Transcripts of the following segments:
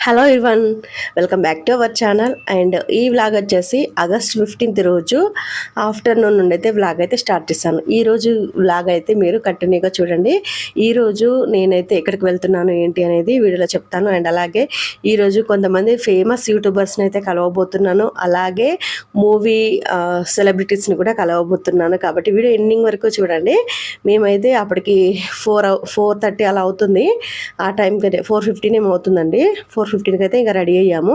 Hello everyone welcome back to our channel. And ఈ vlog వచ్చేసి August fifteenth రోజు afternoon నుండి అయితే వ్లాగ్ అయితే స్టార్ట్ చేశాను. ఈ రోజు వ్లాగ్ అయితే మీరు కంటిన్యూగా చూడండి. ఈ రోజు నేనైతే ఎక్కడికి వెళ్తున్నాను ఏంటి అనేది వీడియోలో చెప్తాను. అండ్ అలాగే ఈ రోజు కొంతమంది ఫేమస్ యూట్యూబర్స్ని అయితే కలవబోతున్నాను. అలాగే మూవీ సెలబ్రిటీస్ని కూడా కలవబోతున్నాను. కాబట్టి వీడియో ఎండింగ్ వరకు చూడండి. మేమైతే అప్పటికి ఫోర్ ఫోర్ థర్టీ అలా అవుతుంది. ఆ టైంకి ఫోర్ ఫిఫ్టీన్ ఏమవుతుందండి? అవుతుందండి ఫోర్ ఫిఫ్టీన్కి అయితే ఇంకా రెడీ అయ్యాము.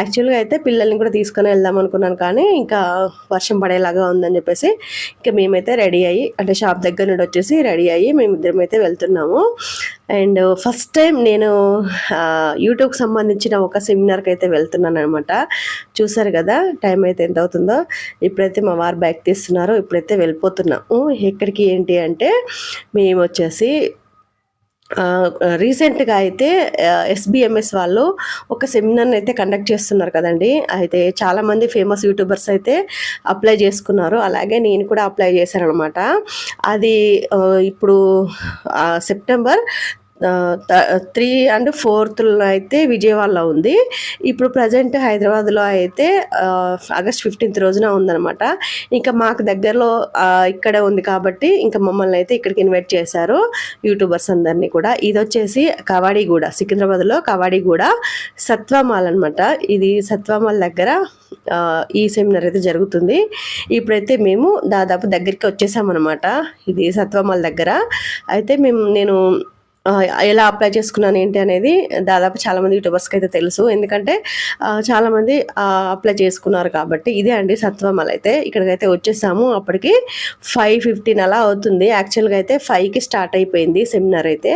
యాక్చువల్గా అయితే పిల్లల్ని కూడా తీసుకొని వెళ్దాం అనుకున్నాను కానీ ఇంకా వర్షం పడేలాగా ఉందని చెప్పేసి ఇంకా మేమైతే రెడీ అయ్యి అంటే షాప్ దగ్గర నుండి వచ్చేసి రెడీ అయ్యి మేమిద్దరం అయితే వెళ్తున్నాము. అండ్ ఫస్ట్ టైం నేను యూట్యూబ్కి సంబంధించిన ఒక సెమినార్కి అయితే వెళ్తున్నాను అనమాట చూసారు కదా టైం అయితే ఎంత అవుతుందో. ఇప్పుడైతే మా వారు బ్యాగ్ తీస్తున్నారు ఇప్పుడైతే వెళ్ళిపోతున్నాము. ఎక్కడికి ఏంటి అంటే మేము వచ్చేసి రీసెంట్గా అయితే ఎస్బిఎంఎస్ వాళ్ళు ఒక సెమినార్ని అయితే కండక్ట్ చేస్తున్నారు కదండి. అయితే చాలామంది ఫేమస్ యూట్యూబర్స్ అయితే అప్లై చేసుకున్నారు. అలాగే నేను కూడా అప్లై చేశాను అనమాట అది ఇప్పుడు సెప్టెంబర్ త్రీ అండ్ ఫోర్త్లో అయితే విజయవాడలో ఉంది. ఇప్పుడు ప్రజెంట్ హైదరాబాద్లో అయితే ఆగస్ట్ ఫిఫ్టీన్త్ రోజున ఉందనమాట ఇంకా మాకు దగ్గరలో ఇక్కడ ఇక్కడే ఉంది కాబట్టి ఇంకా మమ్మల్ని అయితే ఇక్కడికి ఇన్వైట్ చేశారు యూట్యూబర్స్ అందరినీ కూడా. ఇది వచ్చేసి కవాడిగూడ సికింద్రాబాద్లో కవాడిగూడ సత్వమాల్ అనమాట ఇది సత్వమాల్ దగ్గర ఈ సెమినార్ అయితే జరుగుతుంది. ఇప్పుడైతే మేము దాదాపు దగ్గరికి వచ్చేసామన్నమాట. ఇది సత్వమాల్ దగ్గర. అయితే మేము నేను ఎలా అప్లై చేసుకున్నాను ఏంటి అనేది దాదాపు చాలామంది యూట్యూబర్స్కి అయితే తెలుసు. ఎందుకంటే చాలామంది అప్లై చేసుకున్నారు కాబట్టి ఇదే అండి సత్వమల్ అయితే. ఇక్కడికైతే వచ్చేసాము. అప్పటికి ఫైవ్ ఫిఫ్టీన్ అలా అవుతుంది. యాక్చువల్గా అయితే ఫైవ్కి స్టార్ట్ అయిపోయింది సెమినార్ అయితే.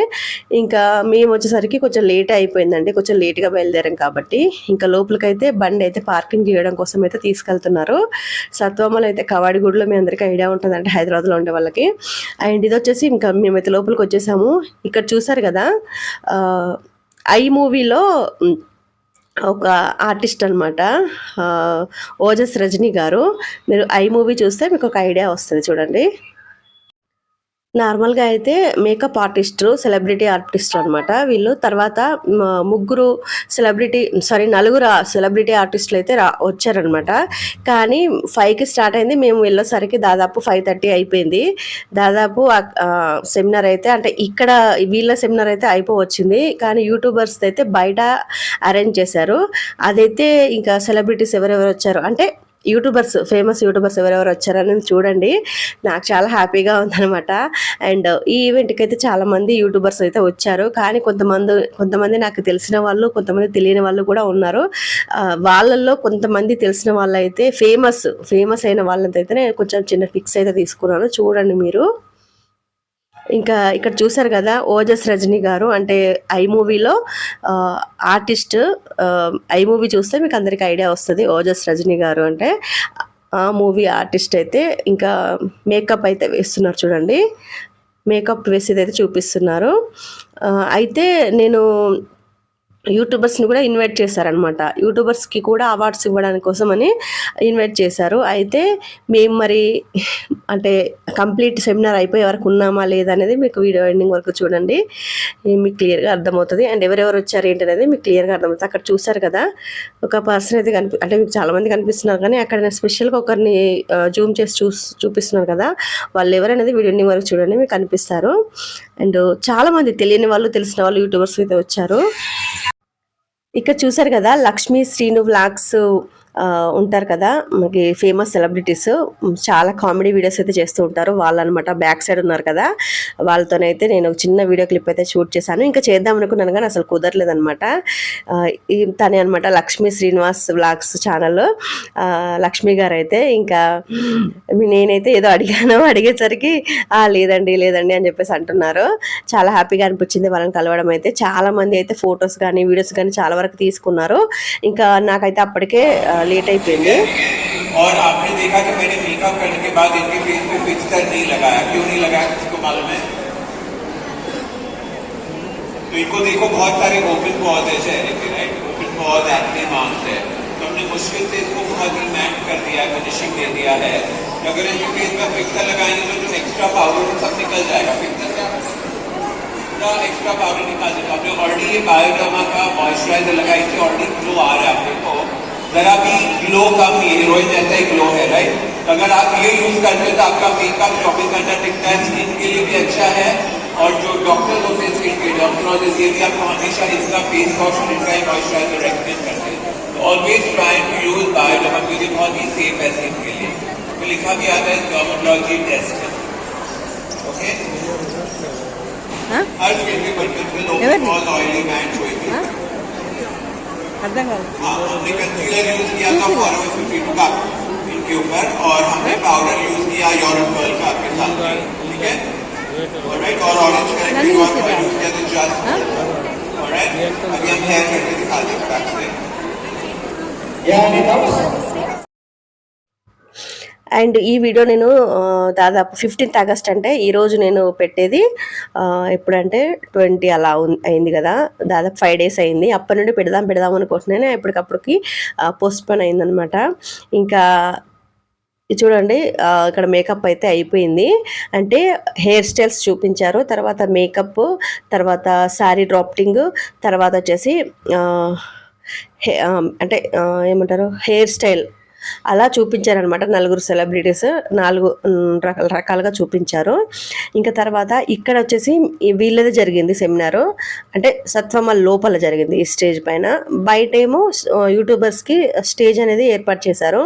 ఇంకా మేము వచ్చేసరికి కొంచెం లేట్ అయిపోయిందండి. కొంచెం లేట్గా బయలుదేరాం కాబట్టి ఇంకా లోపలికైతే బండి అయితే పార్కింగ్ చేయడం కోసం అయితే తీసుకెళ్తున్నారు. సత్వమల్ అయితే కవాడిగూడలో మీ అందరికీ ఐడియా ఉంటుంది అంటే హైదరాబాద్లో ఉండే వాళ్ళకి. అండ్ ఇది వచ్చేసి ఇంకా మేమైతే లోపలికి వచ్చేసాము. ఇక్కడ చూసారు కదా? ఐ మూవీలో ఒక ఆర్టిస్ట్ అనమాట ఓజస్ రజనీ గారు. మీరు ఐ మూవీ చూస్తే మీకు ఒక ఐడియా వస్తుంది చూడండి. నార్మల్గా అయితే మేకప్ ఆర్టిస్టు సెలబ్రిటీ ఆర్టిస్ట్ అనమాట వీళ్ళు తర్వాత ముగ్గురు సెలబ్రిటీ సారీ నలుగురు సెలబ్రిటీ ఆర్టిస్టులు అయితే రా వచ్చారనమాట కానీ ఫైవ్కి స్టార్ట్ అయింది. మేము వెళ్ళేసరికి దాదాపు ఫైవ్ థర్టీ అయిపోయింది. దాదాపు సెమినార్ అయితే అంటే ఇక్కడ వీళ్ళ సెమినార్ అయితే అయిపోవచ్చింది. కానీ యూట్యూబర్స్ అయితే బయట అరేంజ్ చేశారు. అదైతే ఇంకా సెలబ్రిటీస్ ఎవరెవరు వచ్చారు? అంటే యూట్యూబర్స్ ఫేమస్ యూట్యూబర్స్ ఎవరెవరు వచ్చారని చూడండి. నాకు చాలా హ్యాపీగా ఉందనమాట అండ్ ఈ ఈవెంట్కి అయితే చాలామంది యూట్యూబర్స్ అయితే వచ్చారు. కానీ కొంతమంది కొంతమంది నాకు తెలిసిన వాళ్ళు కొంతమంది తెలియని వాళ్ళు కూడా ఉన్నారు. వాళ్ళల్లో కొంతమంది తెలిసిన వాళ్ళు అయితే ఫేమస్ ఫేమస్ అయిన వాళ్ళంతైతే నేను కొంచెం చిన్న పిక్స్ అయితే తీసుకున్నాను. చూడండి మీరు. ఇంకా ఇక్కడ చూసారు కదా ఓజస్ రజనీ గారు అంటే ఐ మూవీలో ఆర్టిస్ట్ ఐ మూవీ చూస్తే మీకు అందరికి ఐడియా వస్తుంది ఓజస్ రజనీ గారు అంటే. ఆ మూవీ ఆర్టిస్ట్ అయితే ఇంకా మేకప్ అయితే వేస్తున్నారు చూడండి. మేకప్ వేసేది అయితే చూపిస్తున్నారు అయితే నేను యూట్యూబర్స్ని కూడా ఇన్వైట్ చేశారనమాట యూట్యూబర్స్కి కూడా అవార్డ్స్ ఇవ్వడానికి కోసం అని ఇన్వైట్ చేశారు. అయితే మేము మరి అంటే కంప్లీట్ సెమినార్ అయిపోయే వరకు ఉన్నామా లేదా అనేది మీకు వీడియో ఎండింగ్ వరకు చూడండి. మీకు క్లియర్గా అర్థమవుతుంది. అండ్ ఎవరెవరు వచ్చారు ఏంటి అనేది మీకు క్లియర్గా అర్థమవుతుంది. అక్కడ చూసారు కదా ఒక పర్సన్ అయితే కనిపి అంటే మీకు చాలామంది కనిపిస్తున్నారు కానీ అక్కడ స్పెషల్గా ఒకరిని జూమ్ చేసి చూ చూపిస్తున్నారు కదా వాళ్ళు ఎవరనేది వీడియో ఎండింగ్ వరకు చూడండి మీకు కనిపిస్తారు. అండ్ చాలామంది తెలియని వాళ్ళు తెలిసిన వాళ్ళు యూట్యూబర్స్ అయితే వచ్చారు. ఇక్కడ చూసారు కదా లక్ష్మీ శ్రీను వ్లాగ్స్ ఉంటారు కదా మనకి ఫేమస్ సెలబ్రిటీస్ చాలా కామెడీ వీడియోస్ అయితే చేస్తూ ఉంటారు. వాళ్ళనమాట బ్యాక్ సైడ్ ఉన్నారు కదా వాళ్ళతోనైతే నేను ఒక చిన్న వీడియో క్లిప్ అయితే షూట్ చేశాను. ఇంకా చేద్దాం అనుకున్నాను కానీ అసలు కుదరలేదనమాట. తనే అనమాట లక్ష్మీ శ్రీనివాస్ వ్లాగ్స్ ఛానల్ లక్ష్మి గారు అయితే ఇంకా నేనైతే ఏదో అడిగాను. అడిగేసరికి లేదండి లేదండి అని చెప్పేసి అంటున్నారు. చాలా హ్యాపీగా అనిపించింది వాళ్ళని కలవడం అయితే. చాలా మంది అయితే ఫొటోస్ కానీ వీడియోస్ కానీ చాలా వరకు తీసుకున్నారు. ఇంకా నాకైతే అప్పటికే లేట్ అయిపోయింది और आपने देखा कि मैंने मेकअप करने के बाद इनके फेस पे फिक्सर नहीं लगाया क्यों नहीं लगाया किसी को मालूम है तो इनको देखो बहुत सारे ओपन पॉज है चेहरे के right open pores acne marks है तो हमने मुश्किल से इसको बहुत ही मैट कर दिया है फिनिशिंग दे दिया है तो अगर इनके फेस में फिक्सर लगाएंगे तो जो एक्स्ट्रा पाउडर सब निकल जाएगा फिक्सर क्या पूरा एक्स्ट्रा पाउडर निकाल देता हूँ आपने ऑलरेडी ये बायोडर्मा का मॉइस्चराइजर लगाई थी ऑलरेडी ग्लो आ रहा है आप देखो जरा भी ग्लो कम नहीं है हीरोइन जैसा ही ग्लो है राइट तो अगर आप ये यूज़ करते हो तो आपका मेकअप चौबीस घंटा टिकता है स्किन के लिए भी अच्छा है। और जो डॉक्टर होते हैं स्किन के डॉक्टरोलॉजिस्ट ये भी आपको हमेशा इसका फेस वॉश और इनका मॉइस्चराइजर रेकमेंड करते हैं। तो always try to use Bioderma क्योंकि बहुत ही सेफ़ है स्किन के लिए। तो लिखा भी आता है डर्मोलॉजी टेस्ट ओके हाँ? हर स्किन के एवरी? बहुत ऑयली बैंड हुई थी हाँ? అర్థం కాదు हाँ, हमने कंसीलर यूज किया था फॉरवर फिफ्टी टू का इनके ऊपर और हमने पाउडर यूज किया यूरोप पर्ल का आपके साथ में, ठीक है ऑलराइट और ऑरेंज करेक्ट नन्ही यूज से किया डाल। तो जस्ट हाँ? ऑलराइट अभी हम हेयर करके दिखा दें फटाक से అండ్ ఈ వీడియో నేను దాదాపు ఫిఫ్టీన్త్ ఆగస్ట్ అంటే ఈరోజు నేను పెట్టేది ఎప్పుడంటే ట్వంటీ అలా అయింది కదా. దాదాపు ఫైవ్ డేస్ అయింది. అప్పటి నుండి పెడదాం పెడదాం అనుకుంటున్నాను. ఎప్పటికప్పుడుకి పోస్ట్పోన్ అయిందనమాట ఇంకా చూడండి ఇక్కడ మేకప్ అయితే అయిపోయింది. అంటే హెయిర్ స్టైల్స్ చూపించారు. తర్వాత మేకప్ తర్వాత శారీ డ్రాప్టింగ్ తర్వాత వచ్చేసి అంటే ఏమంటారు? Hairstyle. అలా చూపించారనమాట నలుగురు సెలబ్రిటీస్ నాలుగు రకాల రకాలుగా చూపించారు. ఇంకా తర్వాత ఇక్కడ వచ్చేసి వీళ్ళది జరిగింది సెమినారు. అంటే సత్వమ లోపల జరిగింది ఈ స్టేజ్ పైన. బయట ఏమో యూట్యూబర్స్కి స్టేజ్ అనేది ఏర్పాటు చేశారు.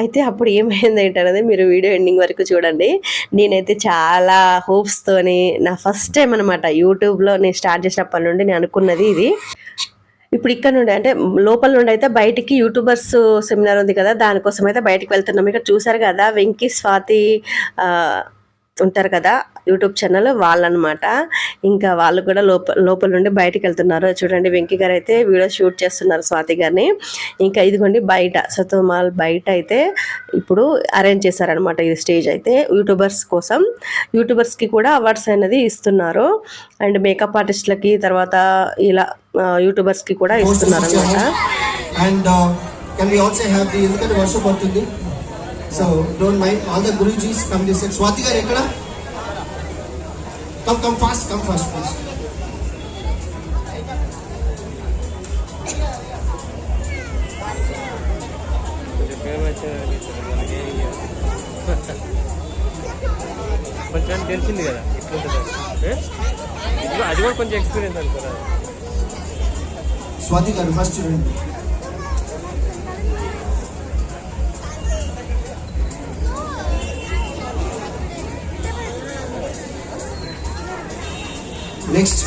అయితే అప్పుడు ఏమైంది ఏంటనేది మీరు వీడియో ఎండింగ్ వరకు చూడండి. నేనైతే చాలా హోప్స్తోని నా ఫస్ట్ టైం అనమాట యూట్యూబ్లో నేను స్టార్ట్ చేసినప్పటి నుండి నేను అనుకున్నది ఇది. ఇప్పుడు ఇక్కడ నుండి అంటే లోపల నుండి అయితే బయటికి యూట్యూబర్స్ సెమినార్ ఉంది కదా దానికోసం అయితే బయటికి వెళ్తున్నాం. ఇక్కడ చూసారు కదా వెంకీ స్వాతి ఉంటారు కదా యూట్యూబ్ ఛానల్ వాళ్ళనమాట. ఇంకా వాళ్ళు కూడా లోపల లోపల నుండి బయటకు వెళ్తున్నారు. చూడండి వెంకీ గారు అయితే వీడియో షూట్ చేస్తున్నారు స్వాతి గారిని. ఇంకా ఇదిగోండి బయట సతోమాల్ బయట అయితే ఇప్పుడు అరేంజ్ చేశారనమాట ఈ స్టేజ్ అయితే యూట్యూబర్స్ కోసం. యూట్యూబర్స్కి కూడా అవార్డ్స్ అనేది ఇస్తున్నారు. అండ్ మేకప్ ఆర్టిస్ట్లకి తర్వాత ఇలా యూట్యూబర్స్కి కూడా ఇస్తున్నారు అనమాట and can we also have the ఎందుకంటే వర్షం పడుతుంది so don't mind all the gurujis come this Swathi garu ఎక్కడ? Come come fast come fast please కొంచెం తెలిసింది కదా కూడా- అది కూడా కొంచెం ఎక్స్పీరియన్స్ అనుకోరా స్వాతి గారు ఫస్ట్ చూడండి నెక్స్ట్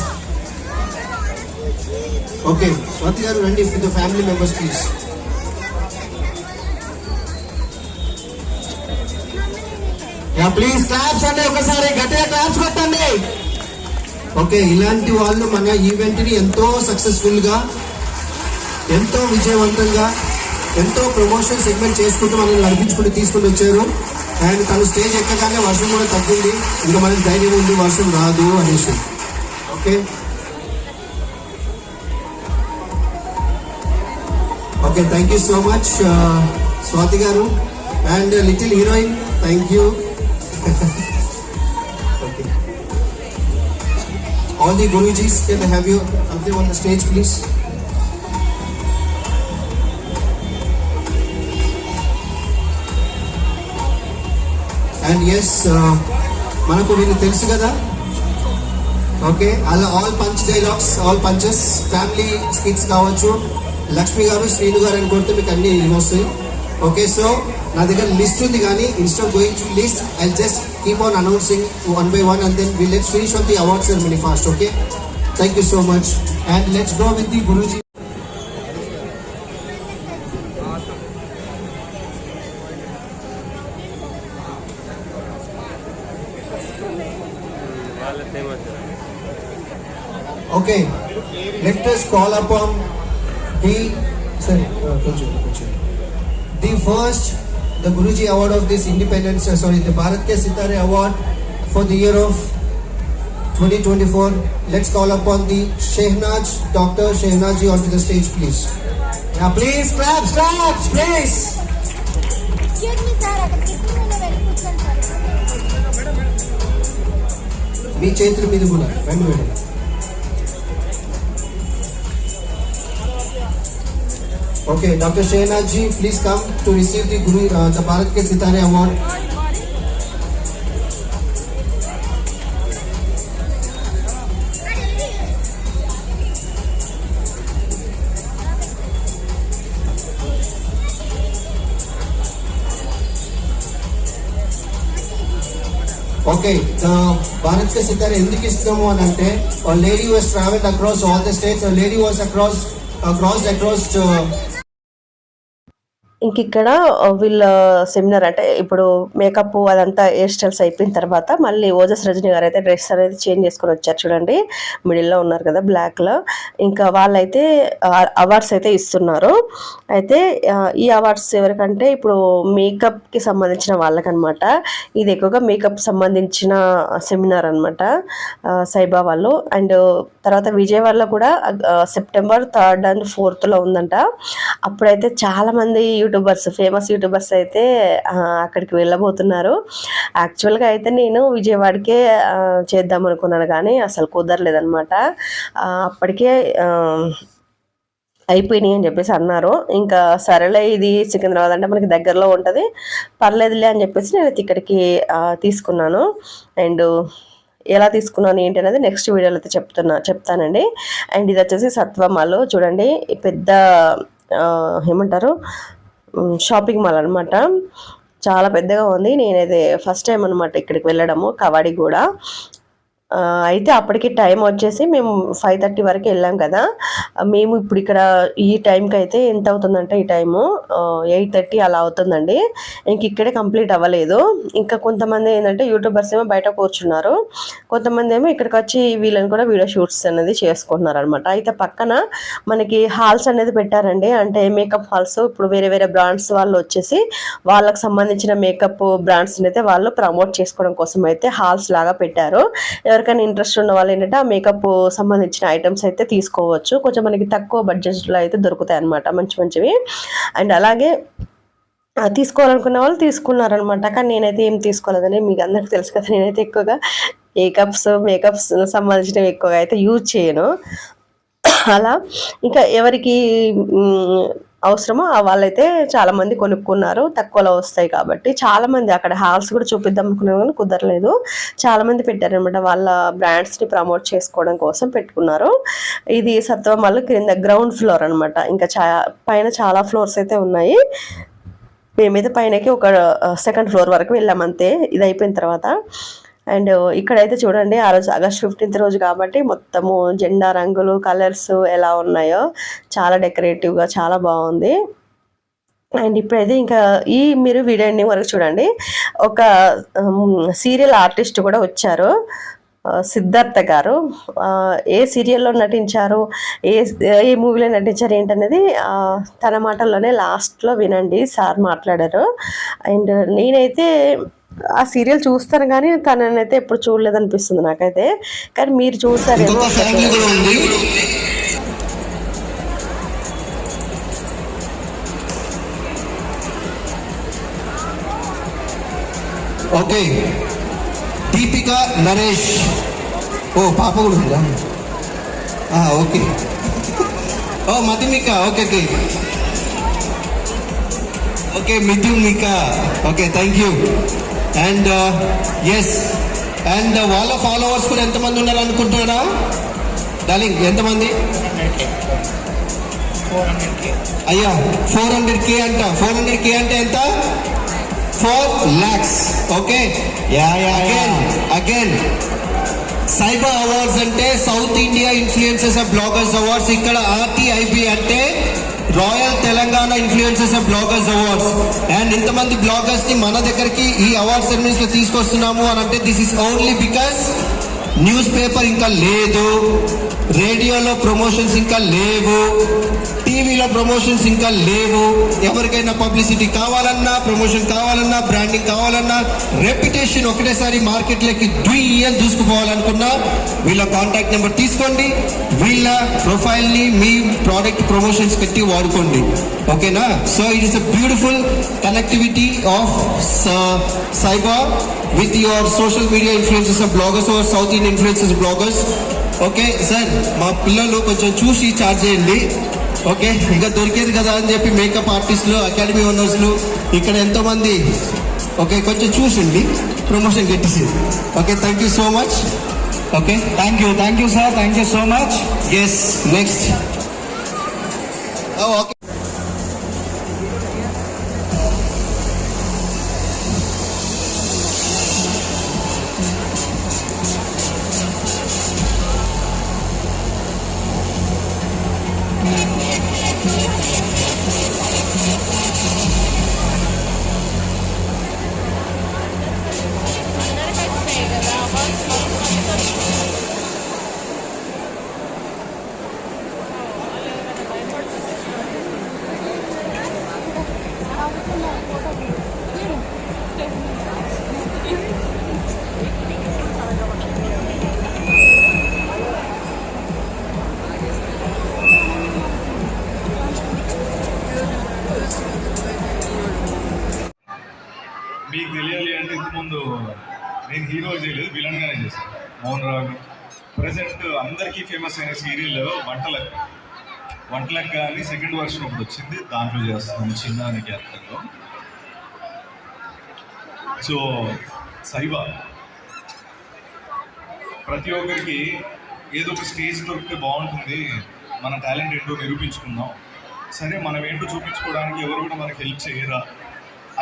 ఓకే స్వాతి గారు రండి with family members please ya please claps అండి ఒకసారి గట్టిగా క్లాప్స్ కొట్టండి. ఓకే ఇలాంటి వాళ్ళు మన ఈవెంట్ని ఎంతో సక్సెస్ఫుల్గా ఎంతో విజయవంతంగా ఎంతో ప్రమోషన్ సెగ్మెంట్ చేసుకుంటూ మనల్ని నడిపించుకుంటూ తీసుకుని వచ్చారు. అండ్ తను స్టేజ్ ఎక్కగానే వర్షం కూడా తగ్గింది. ఇంకా మనకి ధైర్యం ఉంది వర్షం రాదు అనేసి. Okay okay thank you so much Swathi garu. And little heroine thank you okay All the Gurujis, can I have you up there on the stage, please? And yes uh, మనకు వీళ్ళు తెలుసు కదా? ఓకే అలా all punch dialogues all punches family skits కావచ్చు లక్ష్మి గారు శ్రీను గారు అని కొడితే మీకు అన్ని వస్తాయి ఓకే సో నా దగ్గర లిస్ట్ ఉంది కానీ insta going to list I just keep on announcing one by one and then we let's finish off the award ceremony fast okay thank you so much and let's go with the guruji Okay, let us call upon the sorry, uh, the first the Guruji Award of this Independence uh, sorry the Bharatya Sitare Award for the year of 2024. Let's call upon the Shehnaj Dr. Shehnaji onto the stage, please. Now, please clap, clap, please. मी चैत्र मीद కూడా. రండి okay doctor Shahnaz ji please come to receive the guru the Bharat के सितारे award Okay, Bharat కే సితార ఎందుకు ఇస్తున్నాము అని అంటే lady was travelled across all the states lady was across across across ఇంక ఇక్కడ వీళ్ళ సెమినార్ అంటే ఇప్పుడు మేకప్ అదంతా హెయిర్ స్టైల్స్ అయిపోయిన తర్వాత మళ్ళీ ఓజస్ రజని గారు అయితే డ్రెస్ అనేది చేంజ్ చేసుకొని వచ్చారు చూడండి. మిడిల్లో ఉన్నారు కదా బ్లాక్లో. ఇంకా వాళ్ళైతే అవార్డ్స్ అయితే ఇస్తున్నారు. అయితే ఈ అవార్డ్స్ ఎవరికంటే ఇప్పుడు మేకప్కి సంబంధించిన వాళ్ళకనమాట. ఇది ఎక్కువగా మేకప్ సంబంధించిన సెమినార్ అనమాట సైబా వాళ్ళు అండ్ తర్వాత విజయవాడలో కూడా సెప్టెంబర్ థర్డ్ అండ్ ఫోర్త్లో ఉందంట. అప్పుడైతే చాలామంది యూట్యూబర్స్ ఫేమస్ యూట్యూబర్స్ అయితే అక్కడికి వెళ్ళబోతున్నారు. యాక్చువల్గా అయితే నేను విజయవాడకే చేద్దాం అనుకున్నాను కానీ అసలు కుదరలేదనమాట అప్పటికే అయిపోయినాయి అని చెప్పేసి అన్నారు. ఇంకా సరేలే ఇది సికింద్రాబాద్ అంటే మనకి దగ్గరలో ఉంటుంది. పర్లేదులే అని చెప్పేసి నేను ఇక్కడికి తీసుకున్నాను. అండ్ ఎలా తీసుకున్నాను ఏంటి అనేది నెక్స్ట్ వీడియోలో అయితే చెప్తున్నా చెప్తానండి. అండ్ ఇది వచ్చేసి సత్వమాలు చూడండి పెద్ద ఏమంటారు? షాపింగ్ మాల్ అనమాట చాలా పెద్దగా ఉంది. నేనైతే ఫస్ట్ టైం అనమాట ఇక్కడికి వెళ్ళడము. కవాడి కూడా. అయితే అప్పటికి టైం వచ్చేసి మేము ఫైవ్ థర్టీ వరకు వెళ్ళాం కదా. మేము ఇప్పుడు ఇక్కడ ఈ టైంకి అయితే ఎంత అవుతుందంటే ఈ టైము ఎయిట్ థర్టీ అలా అవుతుందండి. ఇంక ఇక్కడే కంప్లీట్ అవ్వలేదు. ఇంకా కొంతమంది ఏంటంటే యూట్యూబర్స్ ఏమో బయట కూర్చున్నారు. కొంతమంది ఏమో ఇక్కడికి వచ్చి వీళ్ళని కూడా వీడియో షూట్స్ అనేది చేసుకుంటున్నారు అనమాట అయితే పక్కన మనకి హాల్స్ అనేది పెట్టారండి. అంటే మేకప్ హాల్స్ ఇప్పుడు వేరే వేరే బ్రాండ్స్ వాళ్ళు వచ్చేసి వాళ్ళకి సంబంధించిన మేకప్ బ్రాండ్స్ అయితే వాళ్ళు ప్రమోట్ చేసుకోవడం కోసం అయితే హాల్స్ లాగా పెట్టారు. ఎవరికైనా ఇంట్రెస్ట్ ఉన్న వాళ్ళు ఏంటంటే ఆ మేకప్ సంబంధించిన ఐటమ్స్ అయితే తీసుకోవచ్చు. కొంచెం మనకి తక్కువ బడ్జెట్లో అయితే దొరుకుతాయి అనమాట మంచి మంచివి. అండ్ అలాగే తీసుకోవాలనుకున్న వాళ్ళు తీసుకున్నారనమాట కానీ నేనైతే ఏం తీసుకోలేదని మీకు అందరికీ తెలుసు కదా నేనైతే ఎక్కువగా మేకప్స్ మేకప్స్ సంబంధించినవి ఎక్కువగా అయితే యూజ్ చేయను. అలా ఇంకా ఎవరికి అవసరమో ఆ వాళ్ళైతే చాలా మంది కొనుక్కున్నారు. తక్కువలో వస్తాయి కాబట్టి చాలా మంది అక్కడ హాల్స్ కూడా చూపిద్దాం అనుకున్నాను కానీ కుదరలేదు. చాలా మంది పెట్టారనమాట వాళ్ళ బ్రాండ్స్ని ప్రమోట్ చేసుకోవడం కోసం పెట్టుకున్నారు. ఇది సత్వమల్ క్రింద గ్రౌండ్ ఫ్లోర్ అనమాట ఇంకా చా పైన చాలా ఫ్లోర్స్ అయితే ఉన్నాయి. మేమైతే పైనకి ఒక సెకండ్ ఫ్లోర్ వరకు వెళ్ళామంతే ఇది అయిపోయిన తర్వాత. అండ్ ఇక్కడైతే చూడండి ఆ రోజు ఆగస్ట్ ఫిఫ్టీన్త్ రోజు కాబట్టి మొత్తము జెండా రంగులు కలర్స్ ఎలా ఉన్నాయో చాలా డెకరేటివ్గా చాలా బాగుంది. అండ్ ఇప్పుడైతే ఇంకా ఈ మీరు వీడియో ఎండింగ్ వరకు చూడండి ఒక సీరియల్ ఆర్టిస్ట్ కూడా వచ్చారు సిద్ధార్థ గారు. ఏ సీరియల్లో నటించారు ఏ ఏ మూవీలో నటించారు ఏంటనేది తన మాటల్లోనే లాస్ట్లో వినండి సార్ మాట్లాడారు. అండ్ నేనైతే ఆ సీరియల్ చూస్తాను కానీ తననైతే ఎప్పుడు చూడలేదు అనిపిస్తుంది నాకైతే. కానీ మీరు చూసారేమో ఓకే. దీపిక నరేష్. ఓ పాప కూడా ఉందా? ఆ, okay. Oh Madhumika okay okay. Okay Mithumika okay thank you and yes and వాళ్ళ ఫాలోవర్స్ కూడా ఎంతమంది ఉండాలనుకుంటున్నారా? డార్లింగ్ ఎంతమంది? అయ్యా ఫోర్ హండ్రెడ్ కే అంట. ఫోర్ హండ్రెడ్ కే అంటే ఎంత? Four lakhs okay again again cyber awards అంటే south India influences of bloggers awards ఇక్కడ ఆర్టీఐబి అంటే royal Telangana influences of bloggers awards and ఇంతమంది బ్లాగర్స్ని మన దగ్గరికి ఈ అవార్డ్ సెరమనీస్లో తీసుకొస్తున్నాము అని అంటే this is only because news paper ఇంకా లేదు. రేడియోలో ప్రమోషన్స్ ఇంకా లేవు. టీవీలో ప్రమోషన్స్ ఇంకా లేవు. ఎవరికైనా పబ్లిసిటీ కావాలన్నా ప్రమోషన్ కావాలన్నా బ్రాండింగ్ కావాలన్నా రెప్యుటేషన్ ఒకటేసారి మార్కెట్లోకి దుయ్యి అని దూసుకుపోవాలనుకున్నా వీళ్ళ కాంటాక్ట్ నెంబర్ తీసుకోండి. వీళ్ళ ప్రొఫైల్ని మీ ప్రోడక్ట్ ప్రమోషన్స్ పెట్టి వాడుకోండి. ఓకేనా? So it is a beautiful connectivity of cyber with your social media influences of bloggers or south Indian influences bloggers okay sir మా పిల్లలు కొంచెం చూసి చార్జ్ చేయండి. ఓకే ఇంకా దొరికేది కదా అని చెప్పి మేకప్ ఆర్టిస్టులు అకాడమీ ఓనర్స్లు ఇక్కడ ఎంతో మంది ఓకే కొంచెం చూసిండి. Promotion గెట్టేసి okay thank you so much okay thank you thank you sir thank you so much yes next okay అంటే ఇంతకుముందు నేను హీరో చేయలేదు విలన్ గానే చేశాను. మోహన్ రావు ప్రజెంట్ అందరికీ ఫేమస్ అయిన సీరియల్ వంటలక్క. వంటలక్క కానీ సెకండ్ వర్షన్ ఒకటి వచ్చింది దాంట్లో చేస్తున్నాం చిన్న అనే క్యారెక్టర్లో సో సైబా. ప్రతి ఒక్కరికి ఏదో ఒక స్టేజ్ దొరికితే బాగుంటుంది మన టాలెంట్ ఏంటో నిరూపించుకుందాం. సరే మనం ఏంటో చూపించుకోవడానికి ఎవరు కూడా మనకి హెల్ప్ చేయరా?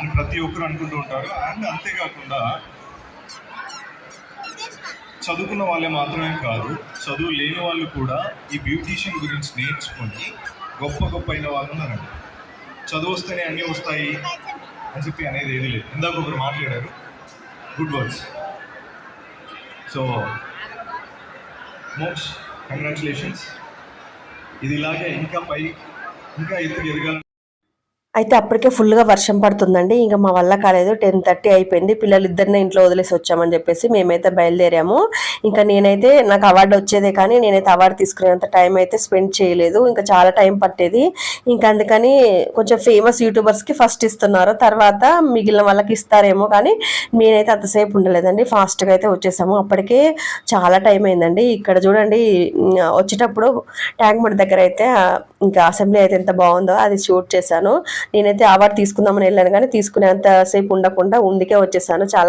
అని ప్రతి ఒక్కరు అనుకుంటూ ఉంటారు. అండ్ అంతేకాకుండా చదువుకున్న వాళ్ళే మాత్రమే కాదు చదువు లేని వాళ్ళు కూడా ఈ బ్యూటీషియన్ గురించి నేర్చుకొని గొప్ప గొప్ప అయిన వాళ్ళు ఉన్నారండి చదువు వస్తేనే అన్నీ వస్తాయి అని చెప్పి అనేది ఏది లేదు. ఇందాక ఒకరు మాట్లాడారు. గుడ్ వర్డ్స్ సో మోక్స్ కంగ్రాచులేషన్స్ ఇది ఇలాగే ఇంకా పై ఇంకా ఎత్తుకు ఎదగాలని అయితే అప్పటికే ఫుల్గా వర్షం పడుతుందండి. ఇంకా మా వల్ల కాలేదు. టెన్ థర్టీ అయిపోయింది. పిల్లలు ఇద్దరిని ఇంట్లో వదిలేసి వచ్చామని చెప్పేసి మేమైతే బయలుదేరాము. ఇంకా నేనైతే నాకు అవార్డు వచ్చేదే కానీ నేనైతే అవార్డు తీసుకునేంత టైం అయితే స్పెండ్ చేయలేదు. ఇంకా చాలా టైం పట్టేది. ఇంకా అందుకని కొంచెం ఫేమస్ యూట్యూబర్స్కి ఫస్ట్ ఇస్తున్నారు. తర్వాత మిగిలిన వాళ్ళకి ఇస్తారేమో కానీ నేనైతే అంతసేపు ఉండలేదండి. ఫాస్ట్గా అయితే వచ్చేసాము. అప్పటికే చాలా టైం అయిందండి. ఇక్కడ చూడండి వచ్చేటప్పుడు ట్యాంక్ బండ్ దగ్గర అయితే ఇంకా అసెంబ్లీ అయితే ఎంత బాగుందో అది షూట్ చేశాను. నేనైతే అవార్డు తీసుకుందామని వెళ్ళాను కానీ తీసుకునేంత సేపు ఉండకుండా ఉండికే వచ్చేసాను. చాలా